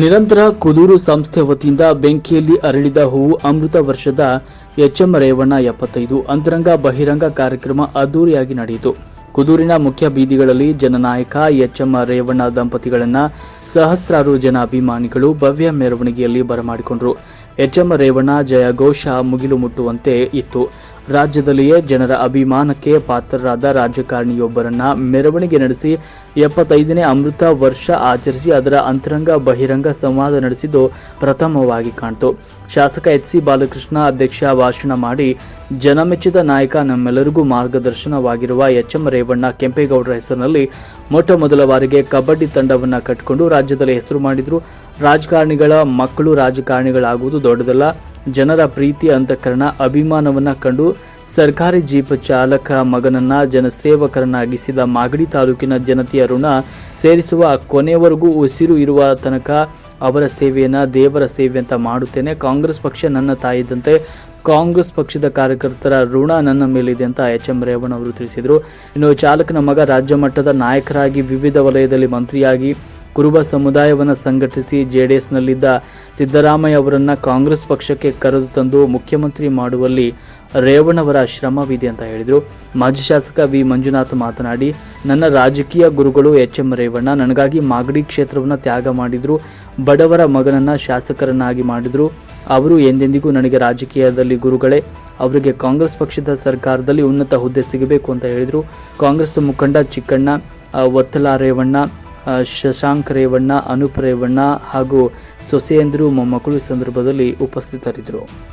ನಿರಂತರ ಕುದೂರು ಸಂಸ್ಥೆ ವತಿಯಿಂದ ಬೆಂಕಿಯಲ್ಲಿ ಅರಳಿದ ಹೂವು ಅಮೃತ ವರ್ಷದ ಎಚ್ಎಂ ರೇವಣ್ಣ ಎಪ್ಪತ್ತೈದು. ಅಂತರಂಗ ಬಹಿರಂಗ ಕಾರ್ಯಕ್ರಮ ಅದ್ದೂರಿಯಾಗಿ ನಡೆಯಿತು. ಕುದೂರಿನ ಮುಖ್ಯ ಬೀದಿಗಳಲ್ಲಿ ಜನನಾಯಕ ಎಚ್ಎಂ ರೇವಣ್ಣ ದಂಪತಿಗಳನ್ನ ಸಹಸ್ರಾರು ಜನ ಅಭಿಮಾನಿಗಳು ಭವ್ಯ ಮೆರವಣಿಗೆಯಲ್ಲಿ ಬರಮಾಡಿಕೊಂಡರು. ಎಚ್ಎಂ ರೇವಣ್ಣ ಜಯಘೋಷ ಮುಗಿಲು ಮುಟ್ಟುವಂತೆ ಇತ್ತು. ರಾಜ್ಯದಲ್ಲಿಯೇ ಜನರ ಅಭಿಮಾನಕ್ಕೆ ಪಾತ್ರರಾದ ರಾಜಕಾರಣಿಯೊಬ್ಬರನ್ನ ಮೆರವಣಿಗೆ ನಡೆಸಿ ಎಪ್ಪತ್ತೈದನೇ ಅಮೃತ ವರ್ಷ ಆಚರಿಸಿ ಅದರ ಅಂತರಂಗ ಬಹಿರಂಗ ಸಂವಾದ ನಡೆಸಿದ್ದು ಪ್ರಥಮವಾಗಿ ಕಾಣ್ತು. ಶಾಸಕ ಎಚ್ ಸಿ ಬಾಲಕೃಷ್ಣ ಅಧ್ಯಕ್ಷ ಭಾಷಣ ಮಾಡಿ, ಜನಮೆಚ್ಚಿದ ನಾಯಕ ನಮ್ಮೆಲ್ಲರಿಗೂ ಮಾರ್ಗದರ್ಶನವಾಗಿರುವ ಎಚ್ ಎಂ ರೇವಣ್ಣ ಕೆಂಪೇಗೌಡರ ಹೆಸರಿನಲ್ಲಿ ಮೊಟ್ಟ ಮೊದಲ ಬಾರಿಗೆ ಕಬಡ್ಡಿ ತಂಡವನ್ನು ಕಟ್ಟಿಕೊಂಡು ರಾಜ್ಯದಲ್ಲಿ ಹೆಸರು ಮಾಡಿದ್ರು. ರಾಜಕಾರಣಿಗಳ ಮಕ್ಕಳು ರಾಜಕಾರಣಿಗಳಾಗುವುದು ದೊಡ್ಡದಲ್ಲ. ಜನರ ಪ್ರೀತಿ ಅಂತಃಕರಣ ಅಭಿಮಾನವನ್ನ ಕಂಡು ಸರ್ಕಾರಿ ಜೀಪ್ ಚಾಲಕ ಮಗನನ್ನ ಜನಸೇವಕರನ್ನಾಗಿಸಿದ ಮಾಗಡಿ ತಾಲೂಕಿನ ಜನತೆಯ ಋಣ ಸೇರಿಸುವ ಕೊನೆಯವರೆಗೂ ಉಸಿರು ಇರುವ ತನಕ ಅವರ ಸೇವೆಯನ್ನ ದೇವರ ಸೇವೆ ಅಂತ ಮಾಡುತ್ತೇನೆ. ಕಾಂಗ್ರೆಸ್ ಪಕ್ಷ ನನ್ನ ತಾಯಿದಂತೆ ಕಾಂಗ್ರೆಸ್ ಪಕ್ಷದ ಕಾರ್ಯಕರ್ತರ ಋಣ ನನ್ನ ಮೇಲಿದೆ ಅಂತ ಎಚ್ ಎಂ ರೇವಣ್ಣ ಅವರು ತಿಳಿಸಿದರು. ಇನ್ನು ಚಾಲಕನ ಮಗ ರಾಜ್ಯ ಮಟ್ಟದ ನಾಯಕರಾಗಿ ವಿವಿಧ ವಲಯದಲ್ಲಿ ಮಂತ್ರಿಯಾಗಿ ಕುರುಬ ಸಮುದಾಯವನ್ನು ಸಂಘಟಿಸಿ ಜೆಡಿಎಸ್ನಲ್ಲಿದ್ದ ಸಿದ್ದರಾಮಯ್ಯ ಅವರನ್ನ ಕಾಂಗ್ರೆಸ್ ಪಕ್ಷಕ್ಕೆ ಕರೆದು ತಂದು ಮುಖ್ಯಮಂತ್ರಿ ಮಾಡುವಲ್ಲಿ ರೇವಣ್ಣವರ ಶ್ರಮವಿದೆ ಅಂತ ಹೇಳಿದರು. ಮಾಜಿ ಶಾಸಕ ವಿ ಮಂಜುನಾಥ್ ಮಾತನಾಡಿ, ನನ್ನ ರಾಜಕೀಯ ಗುರುಗಳು ಎಚ್ ಎಂ ರೇವಣ್ಣ ನನಗಾಗಿ ಮಾಗಡಿ ಕ್ಷೇತ್ರವನ್ನು ತ್ಯಾಗ ಮಾಡಿದರು. ಬಡವರ ಮಗನನ್ನು ಶಾಸಕರನ್ನಾಗಿ ಮಾಡಿದರು. ಅವರು ಎಂದೆಂದಿಗೂ ನನಗೆ ರಾಜಕೀಯದಲ್ಲಿ ಗುರುಗಳೇ. ಅವರಿಗೆ ಕಾಂಗ್ರೆಸ್ ಪಕ್ಷದ ಸರ್ಕಾರದಲ್ಲಿ ಉನ್ನತ ಹುದ್ದೆ ಸಿಗಬೇಕು ಅಂತ ಹೇಳಿದರು. ಕಾಂಗ್ರೆಸ್ ಮುಖಂಡ ಚಿಕ್ಕಣ್ಣ ವರ್ತಲಾ ರೇವಣ್ಣ ಶಶಾಂಕ್ ರೇವಣ್ಣ ಅನೂಪ್ ರೇವಣ್ಣ ಹಾಗೂ ಸೊಸೆಯಂದ್ರು ಮೊಮ್ಮಕ್ಕಳು ಸಂದರ್ಭದಲ್ಲಿ ಉಪಸ್ಥಿತರಿದ್ದರು.